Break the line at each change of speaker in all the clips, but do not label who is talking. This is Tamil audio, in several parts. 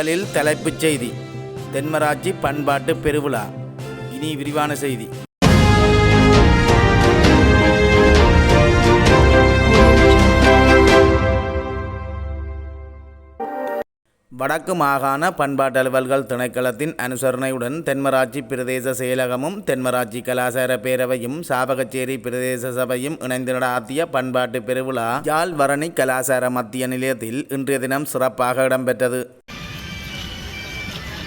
முதலில் தலைப்புச் செய்தி. தென்மராட்சி பண்பாட்டு பெருவிழா. இனி விரிவான செய்தி. வடக்கு மாகாண பண்பாட்டு அலுவல்கள் திணைக்களத்தின் அனுசரணையுடன் தென்மராட்சி பிரதேச செயலகமும் தென்மராட்சி கலாசார பேரவையும் சாவகச்சேரி பிரதேச சபையும் இணைந்து நடாத்திய பண்பாட்டு பெருவிழா. யாழ் வரணி கலாசார மத்திய நிலையத்தில் இன்றைய தினம் சிறப்பாக இடம்பெற்றது.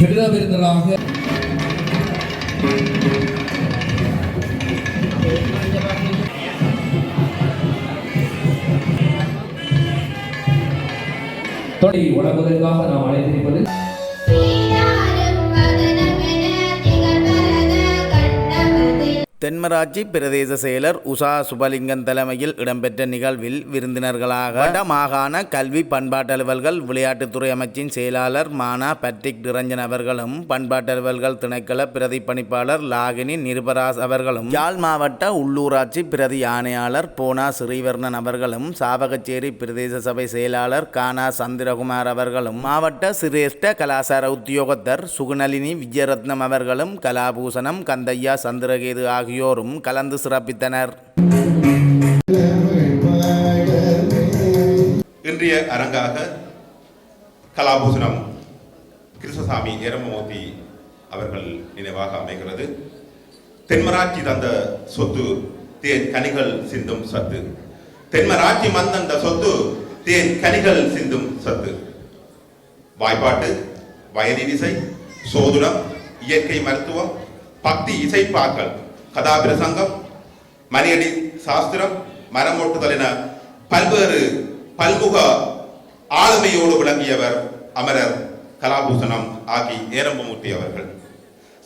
விருத விருந்தராக தொடங்கி வழங்குவதற்காக நாம் அழைத்திருப்பது
தென்மராட்சி பிரதேச செயலர் உஷா சுபலிங்கன் தலைமையில் இடம்பெற்ற நிகழ்வில் விருந்தினர்களாக வட மாகாண கல்வி பண்பாட்டலுவல்கள் விளையாட்டுத்துறை அமைச்சின் செயலாளர் மானா பட்ரிக் நிரஞ்சன் அவர்களும் பண்பாட்டலுவல்கள் திணைக்கள பிரதி பணிப்பாளர் லாகினி நிருபராஸ் அவர்களும் யாழ் மாவட்ட உள்ளூராட்சி பிரதி ஆணையாளர் போனா ஸ்ரீவர்ணன் அவர்களும் சாவகச்சேரி பிரதேச சபை செயலாளர் கானா சந்திரகுமார் அவர்களும் மாவட்ட சிரேஷ்ட கலாசார உத்தியோகத்தர் சுகுணலினி விஜயரத்னம் அவர்களும் கலாபூசணம் கந்தையா சந்திரகேது ஆகியோரும் கலந்து சிறப்பித்தனர்.
இன்றைய அரங்காக கலாபூசணம் கிருஷ்ணசாமி எரமமூர்த்தி அவர்கள் நினைவாக அமைகிறது. தென்மராட்சி தந்த சொத்து தேன் கனிகள் சிந்தும் சத்து. தென்மராட்சி மந்தந்த சொத்து தேன் கனிகள் சிந்தும் சத்து. வாய்ப்பாட்டு வயலின் இசை சோதுடம் இயற்கை மருத்துவம் பக்தி இசைப்பாக்கள் கதாபிரசங்கம் மணியடி சாஸ்திரம் மரமோட்டுதல் என பல்வேறு பல்முக ஆளுமையோடு விளங்கியவர் அமரர் கலாபூசணம் ஆகி ஏரம்பமூர்த்தி அவர்கள்.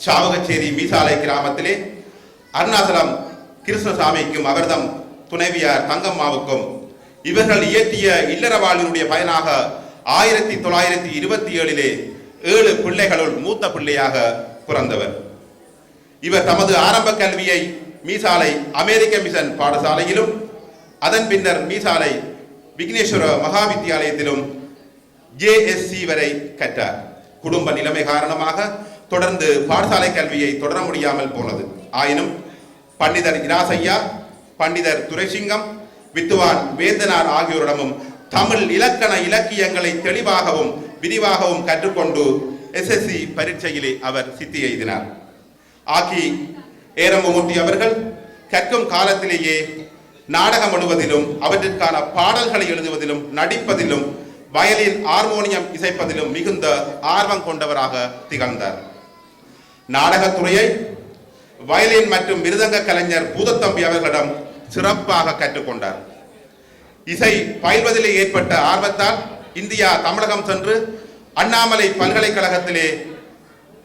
சாவகச்சேரி மீசாலை கிராமத்திலே அருணாசலம் கிருஷ்ணசாமிக்கும் அவர்தம் துணைவியார் தங்கம்மாவுக்கும் இவர்கள் இயற்றிய இல்லற வாழ்வினுடைய பயனாக ஆயிரத்தி தொள்ளாயிரத்தி இருபத்தி ஏழிலே ஏழு பிள்ளைகளுள் மூத்த பிள்ளையாக பிறந்தவர். இவர் தமது ஆரம்ப கல்வியை மீசாலை அமெரிக்க மிஷன் பாடசாலையிலும் அதன் பின்னர் மீசாலை விக்னேஸ்வர மகா வித்தியாலயத்திலும் ஜேஎஸ்சி வரை கற்றார். குடும்ப நிலைமை காரணமாக தொடர்ந்து பாடசாலை கல்வியை தொடர முடியாமல் போனது. ஆயினும் பண்டிதர் இராசையா பண்டிதர் துரைசிங்கம் வித்துவான் வேந்தனார் ஆகியோரிடமும் தமிழ் இலக்கண இலக்கியங்களை தெளிவாகவும் விரிவாகவும் கற்றுக்கொண்டு எஸ்எஸ்சி பரீட்சையிலே அவர் சித்தி எய்தினார். ஆக்கி ஏரம்பமூர்த்தி அவர்கள் கற்கும் காலத்திலேயே நாடகம் எழுவதிலும் அவற்றிற்கான பாடல்களை எழுதுவதிலும் நடிப்பதிலும் வயலில் ஹார்மோனியம் இசைப்பதிலும் மிகுந்த ஆர்வம் கொண்டவராக திகழ்ந்தார். நாடகத்துறையை வயலின் மற்றும் மிருதங்க கலைஞர் பூதத்தம்பி அவர்களிடம் சிறப்பாக கற்றுக்கொண்டார். இசை பயில்வதிலே ஏற்பட்ட ஆர்வத்தால் இந்தியா தமிழகம் சென்று அண்ணாமலை பல்கலைக்கழகத்திலே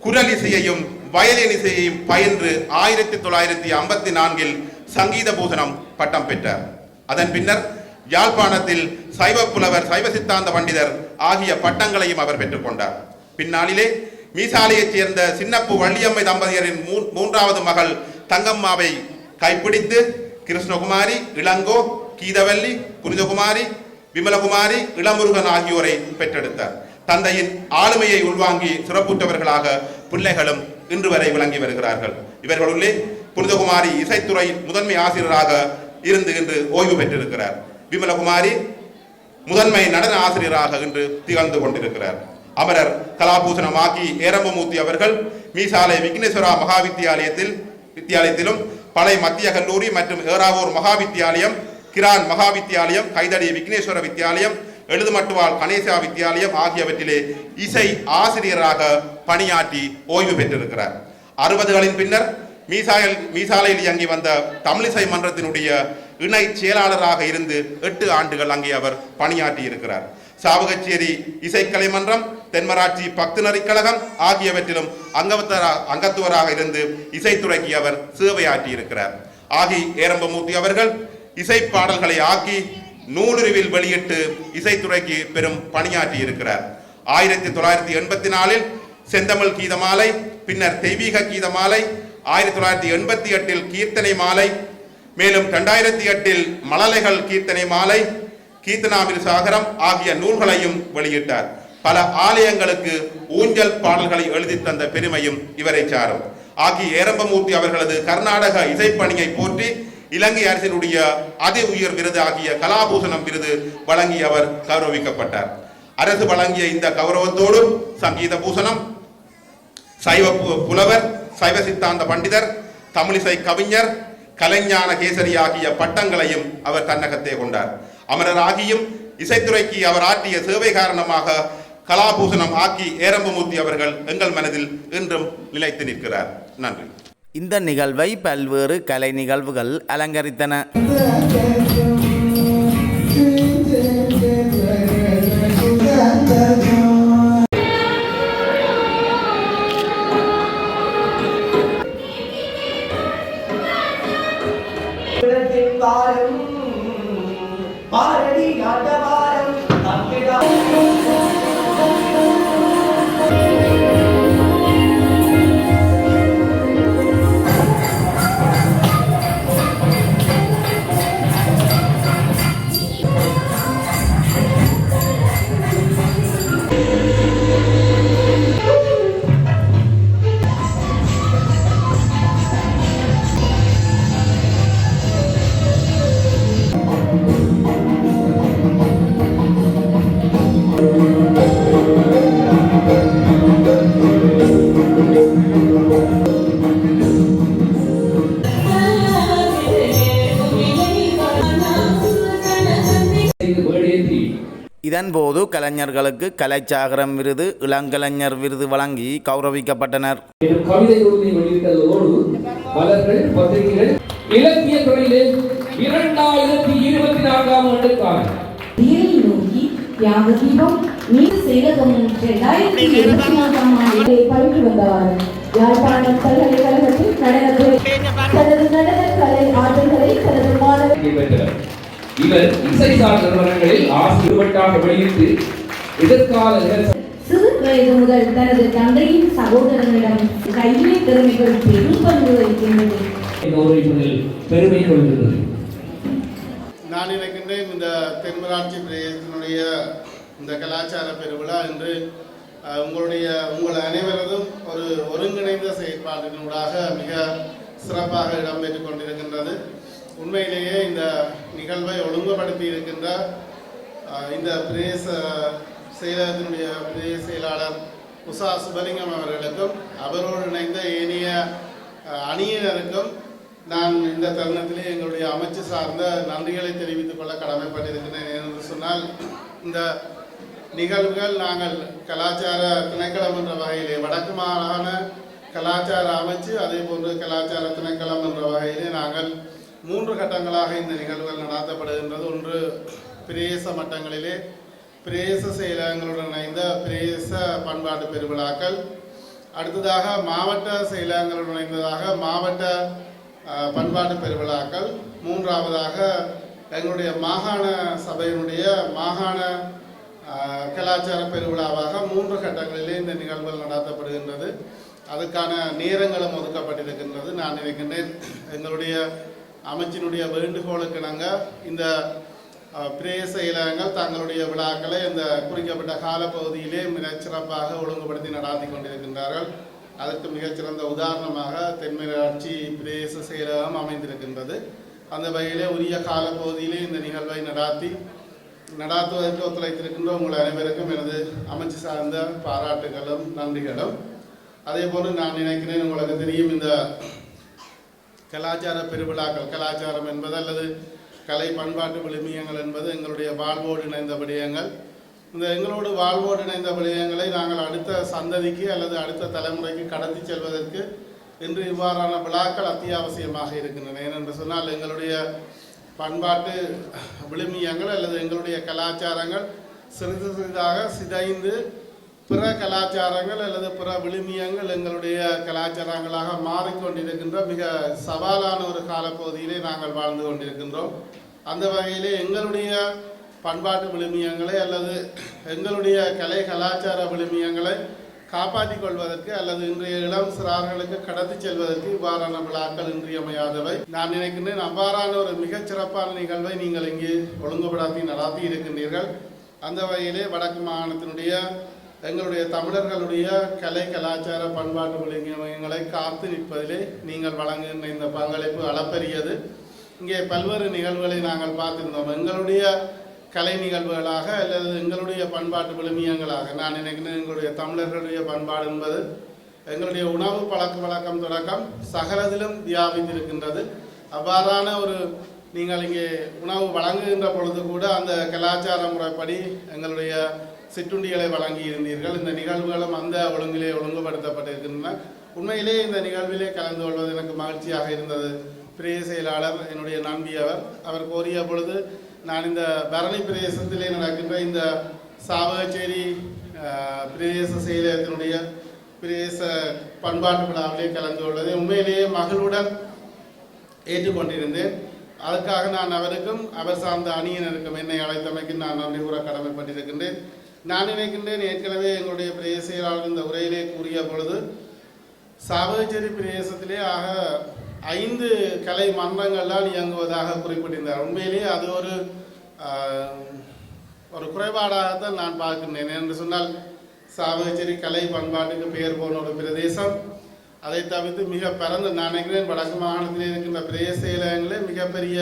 குரல் இசையையும் வயலின் இசையையும் பயின்று ஆயிரத்தி தொள்ளாயிரத்தி ஐம்பத்தி நான்கில் சங்கீத பூசணம் பட்டம் பெற்றார் அதன் பின்னர் யாழ்ப்பாணத்தில் சைவ புலவர் சைவ சித்தாந்த பண்டிதர் ஆகிய பட்டங்களையும் அவர் பெற்றுக்கொண்டார் பின்னாளிலே மீசாலையைச் சேர்ந்த சின்னப்பு வள்ளியம்மை தம்பதியரின் மூ- மூன்றாவது மகள் தங்கம்மாவை கைப்பிடித்து கிருஷ்ணகுமாரி இளங்கோ கீதவல்லி புனிதகுமாரி விமலகுமாரி இளமுருகன் ஆகியோரை பெற்றெடுத்தார். தந்தையின் ஆளுமையை உள்வாங்கி சிறப்புற்றவர்களாக பிள்ளைகளும் இன்று வரை விளங்கி வருகிறார்கள். இவர்களுள்ளே புனிதகுமாரி இசைத்துறையில் முதன்மை ஆசிரியராக இருந்து இன்று ஓய்வு பெற்றிருக்கிறார். விமலகுமாரி முதன்மை நடன ஆசிரியராக இன்று திகழ்ந்து கொண்டிருக்கிறார். அமரர் கலாபூஷணமாக்கி ஏரம்பமூர்த்தி அவர்கள் மீசாலை விக்னேஸ்வரா மகாவித்தியாலயத்தில் வித்தியாலயத்திலும் பழைய மத்திய கல்லூரி மற்றும் ஏறாவூர் மகா வித்தியாலயம் கிரான் மகா வித்தியாலயம் கைதடி விக்னேஸ்வர வித்தியாலயம் எழுதுமட்டுவால் கணேசா வித்தியாலயம் ஆகியவற்றிலே இசை ஆசிரியராக பணியாற்றி ஓய்வு பெற்றிருக்கிறார். அறுபதுகளின் பின்னர் மீசாயல் மீசாலையில் இயங்கி வந்த தமிழிசை மன்றத்தினுடைய இணை செயலாளராக இருந்து எட்டு ஆண்டுகள் அங்கே அவர் பணியாற்றி இருக்கிறார். சாவகச்சேரி இசைக்கலை மன்றம் தென்மராட்சி பக்துநறி கழகம் ஆகியவற்றிலும் அங்கவத்தரா அங்கத்துவராக இருந்து இசைத்துறைக்கு அவர் சேவையாற்றி இருக்கிறார். ஆகி ஏரம்பமூர்த்தி அவர்கள் இசை பாடல்களை ஆக்கி நூலுருவில் வெளியிட்டு இசைத்துறைக்கு பெரும் பணியாற்றி இருக்கிறார். ஆயிரத்தி தொள்ளாயிரத்தி எண்பத்தி நாலில் செந்தமிழ் கீதமாலை பின்னர் தெய்வீக கீதமாலை ஆயிரத்தி தொள்ளாயிரத்தி எண்பத்தி எட்டில் கீர்த்தனை மாலை மேலும் இரண்டாயிரத்தி எட்டில் மழலைகள் கீர்த்தனை மாலை கீர்த்தனாமிர் சாகரம் ஆகிய நூல்களையும் வெளியிட்டார். பல ஆலயங்களுக்கு ஊஞ்சல் பாடல்களை எழுதி தந்த பெருமையும் இவரை சாரும். ஆகிய ஏரம்பமூர்த்தி அவர்களது கர்நாடக இசைப்பணியை போற்றி இலங்கை அரசினுடைய அதி உயர் விருது ஆகிய கலாபூஷணம் விருது வழங்கி அவர் கௌரவிக்கப்பட்டார். அரசு வழங்கிய இந்த கௌரவத்தோடும் சங்கீத பூஷணம் சைவ பு- புலவர் சைவ சித்தாந்த பண்டிதர் தமிழிசை கவிஞர் கலைஞான கேசரி ஆகிய பட்டங்களையும் அவர் தன்னகத்தே கொண்டார். அமரர் ஆகியும் இசைத்துறைக்கு அவர் ஆற்றிய சேவை காரணமாக கலாபூஷணம் ஆக்கி ஏரம்பமூர்த்தி அவர்கள் எங்கள் மனதில் இன்றும் நிலைத்து நிற்கிறார். நன்றி.
இந்த நிகழ்வை பல்வேறு கலை நிகழ்வுகள் அலங்கரித்தன.
பாரடி
இதன்போது கலைஞர்களுக்கு கலைச்சாகரம் விருது இளங்கலைஞர் விருது வழங்கி கௌரவிக்கப்பட்டனர்.
இலக்கிய துறையிலே இரண்டாயிரத்தி இருபத்தி நான்காம் ஆண்டுக்கான.
மீது இரண்டாயிரத்தி இருபத்தி நான்காம் பயின்று வந்தவர் யாழ்ப்பாணம் பல்கலைக்கழகத்தில் நடனத்துறை தனது நடன கலை ஆற்றல்களை தனது மாணவர்
இவர் இசைசார் நிறுவனங்களில் ஆசிரியர்களாக வெளியிட்டு எதிர்கால
சிறு வயது முதல் தனது தந்தையின் சகோதரனிடம் கைவினை திறமைகள் பெரும் பங்கு வகிக்கின்றது
கௌரவிப்பதில் பெருமை கொள்கிறது
நான் நினைக்கின்றேன் இந்த தென்மராட்சி பிரதேசத்தினுடைய இந்த கலாச்சார பெருவிழா அஹ், உங்களுடைய உங்கள் அனைவரதும் ஒரு ஒருங்கிணைந்த செயற்பாட்டினூடாக மிக சிறப்பாக இடம்பெற்றுக் கொண்டிருக்கின்றது. உண்மையிலேயே இந்த நிகழ்வை ஒழுங்குபடுத்தி இருக்கின்ற இந்த பிரதேச செயலகத்தினுடைய பிரதேச செயலாளர் உஷா சுபலிங்கம் அவர்களுக்கும் அவரோடு இணைந்த ஏனைய அணியினருக்கும் நான் இந்த தருணத்திலே எங்களுடைய அமைச்சு சார்ந்த நன்றிகளை தெரிவித்துக் கொள்ள கடமைப்பட்டிருக்கிறேன் என்று சொன்னால் இந்த நிகழ்வுகள் நாங்கள் கலாச்சார திணைக்களம் என்ற வகையிலே வடக்கு மாகாண கலாச்சார அமைச்சு அதே போன்று கலாச்சார திணைக்களம் என்ற வகையிலே நாங்கள் மூன்று கட்டங்களாக இந்த நிகழ்வுகள் நடாத்தப்படுகின்றது. ஒன்று பிரேச மட்டங்களிலே பிரேச செயலகங்களுடன் இணைந்த பிரேச பண்பாட்டு பெருவிழாக்கள். அடுத்ததாக மாவட்ட செயலகங்களுடன் இணைந்ததாக மாவட்ட பண்பாட்டு பெருவிழாக்கள். மூன்றாவதாக எங்களுடைய மாகாண சபையினுடைய மாகாண கலாச்சார பெருவிழாவாக மூன்று கட்டங்களிலே இந்த நிகழ்வுகள் நடாத்தப்படுகின்றது. அதுக்கான நேரங்களும் ஒதுக்கப்பட்டிருக்கின்றது. நான் நினைக்கின்றேன் எங்களுடைய அமைச்சினுடைய வேண்டுகோளுக்கு நாங்கள் இந்த பிரேய பிரேச தங்களுடைய விழாக்களை இந்த குறிக்கப்பட்ட காலப்பகுதியிலே மிகச்சிறப்பாக ஒழுங்குபடுத்தி நடாத்தி கொண்டிருக்கின்றார்கள். அதற்கு மிகச்சிறந்த உதாரணமாக தென்மராட்சி பிரேச செயலகம் அமைந்திருக்கின்றது. அந்த வகையிலே உரிய காலப்பகுதியிலே இந்த நிகழ்வை நடாத்தி நடாத்துவதற்கு ஒத்துழைத்திருக்கின்ற உங்கள் அனைவருக்கும் எனது அமைச்சு சார்ந்த பாராட்டுகளும் நன்றிகளும். அதே போன்று நான் நினைக்கிறேன் உங்களுக்கு தெரியும் இந்த கலாச்சார பெருவிழாக்கள் கலாச்சாரம் என்பது அல்லது கலை பண்பாட்டு விழுமியங்கள் என்பது எங்களுடைய வாழ்வோடு இணைந்த விடயங்கள். இந்த எங்களோடு வாழ்வோடு இணைந்த விடயங்களை நாங்கள் அடுத்த சந்ததிக்கு அல்லது அடுத்த தலைமுறைக்கு கடத்தி செல்வதற்கு இன்று இவ்வாறான விழாக்கள் அத்தியாவசியமாக இருக்கின்றன. ஏனென்று சொன்னால் எங்களுடைய பண்பாட்டு விழுமியங்கள் அல்லது எங்களுடைய கலாச்சாரங்கள் சிறிது சிறிதாக சிதைந்து பிற கலாச்சாரங்கள் அல்லது பிற விழுமியங்கள் எங்களுடைய கலாச்சாரங்களாக மாறிக்கொண்டிருக்கின்ற மிக சவாலான ஒரு காலப்பகுதியிலே நாங்கள் வாழ்ந்து கொண்டிருக்கின்றோம். அந்த வகையிலே எங்களுடைய பண்பாட்டு விழுமியங்களை அல்லது எங்களுடைய கலை கலாச்சார விழுமியங்களை காப்பாற்றிக் கொள்வதற்கு அல்லது இன்றைய இளம் சிறார்களுக்கு கடத்தி செல்வதற்கு இவ்வாறான விழாக்கள் இன்றியமையாதவை. நான் நினைக்கின்றேன் அவ்வாறான ஒரு மிகச் சிறப்பான நிகழ்வை நீங்கள் இங்கே ஒழுங்குபடுத்தி நடாத்தி இருக்கின்றீர்கள் அந்த வகையிலே வடக்கு மாகாணத்தினுடைய எங்களுடைய தமிழர்களுடைய கலை கலாச்சார பண்பாட்டு விழுமியங்களை காத்து நிற்பதிலே நீங்கள் வழங்குகின்ற இந்த பங்களிப்பு அளப்பரியது. இங்கே பல்வேறு நிகழ்வுகளை நாங்கள் பார்த்திருந்தோம். எங்களுடைய கலை நிகழ்வுகளாக அல்லது எங்களுடைய பண்பாட்டு விழுமியங்களாக நான் நினைக்கிறேன் எங்களுடைய தமிழர்களுடைய பண்பாடு என்பது எங்களுடைய உணவு பழக்க வழக்கம் தொடக்கம் சகலதிலும் வியாபித்திருக்கின்றது. அவ்வாறான ஒரு நீங்கள் இங்கே உணவு வழங்குகின்ற பொழுது கூட அந்த கலாச்சார முறைப்படி எங்களுடைய சிற்றுண்டிகளை வழங்கி இருந்தீர்கள் இந்த நிகழ்வுகளும் அந்த ஒழுங்கிலே ஒழுங்குபடுத்தப்பட்டிருக்கின்றன. உண்மையிலே இந்த நிகழ்விலே கலந்து கொள்வது எனக்கு மகிழ்ச்சியாக இருந்தது. பிரிய செயலாளர் என்னுடைய நம்பி அவர் அவர் கோரிய பொழுது நான் இந்த பரணி பிரதேசத்திலே நடக்கின்ற இந்த சாவகச்சேரி பிரதேச செயலகத்தினுடைய பிரதேச பண்பாட்டு விழாவிலே கலந்து கொள்வதை உண்மையிலேயே மகளுடன் ஏற்றுக்கொண்டிருந்தேன். அதற்காக நான் அவருக்கும் அவர் சார்ந்த அணியினருக்கும் என்னை அழைத்தமைக்கு நான் நன்றி கூற கடமைப்பட்டிருக்கின்றேன். நான் நினைக்கின்றேன் ஏற்கனவே எங்களுடைய பிரதேச செயலாளர் இந்த உரையிலே கூறிய பொழுது சாவகச்சேரி பிரதேசத்திலே ஆக ஐந்து கலை மன்றங்களால் இயங்குவதாக குறிப்பிட்டிருந்தார். உண்மையிலேயே அது ஒரு ஒரு குறைபாடாகத்தான் நான் பார்க்கின்றேன். என்று சொன்னால் சாவகச்சேரி கலை பண்பாட்டுக்கு பெயர் போன ஒரு பிரதேசம். அதை தவிர்த்து மிக பரந்த நான் நினைக்கிறேன் வடக்கு மாகாணத்தில் இருக்கின்ற பிரதேச செயலகங்களே மிகப்பெரிய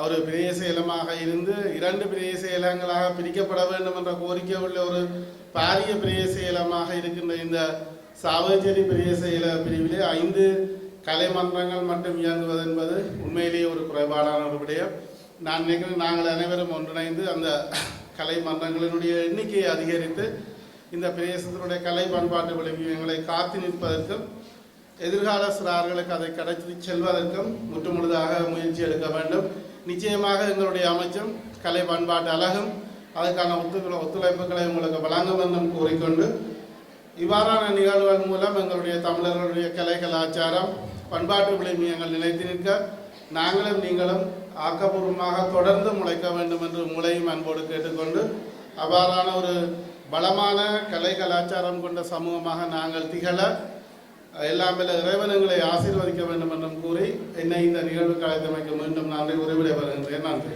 ஒரு பிரதேச செயலமாக இருந்து இரண்டு பிரதேச செயலங்களாக பிரிக்கப்பட வேண்டும் என்ற கோரிக்கை உள்ள ஒரு பாரிய பிரதேச செயலமாக இருக்கின்ற இந்த சாவகச்சேரி பிரதேச செயல பிரிவிலே ஐந்து கலை மன்றங்கள் மட்டும் இயங்குவது என்பது உண்மையிலேயே ஒரு குறைபாடான ஒரு விடயம். நான் நினைக்கிறேன் நாங்கள் அனைவரும் ஒன்றிணைந்து அந்த கலை மன்றங்களினுடைய எண்ணிக்கையை அதிகரித்து இந்த பிரதேசத்தினுடைய கலை பண்பாட்டு விழுமியங்களை காத்து நிற்பதற்கும் எதிர்கால சிறார்களுக்கு அதை கடத்தி செல்வதற்கும் முற்றுமுழுதாக முயற்சி எடுக்க வேண்டும். நிச்சயமாக எங்களுடைய அமைச்சும் கலை பண்பாட்டு அழகும் அதற்கான ஒத்து ஒத்துழைப்புகளை உங்களுக்கு வழங்கும் என்றும் கூறிக்கொண்டு இவ்வாறான நிகழ்வுகள் மூலம் எங்களுடைய தமிழர்களுடைய கலை கலாச்சாரம் பண்பாட்டு விழுமியங்கள் நிலைத்து நிற்க நாங்களும் நீங்களும் ஆக்கப்பூர்வமாக தொடர்ந்து முளைக்க வேண்டும் என்று உங்களையும் அன்போடு கேட்டுக்கொண்டு அவ்வாறான ஒரு பலமான கலை கலாச்சாரம் கொண்ட சமூகமாக நாங்கள் திகழ எல்லாம் இறைவன் எங்களை ஆசீர்வதிக்க வேண்டும் என்றும் கூறி என்னை இந்த நிகழ்வு அழைத்தமைக்க மீண்டும் நன்றி உறவிட வருகின்றேன் நன்றி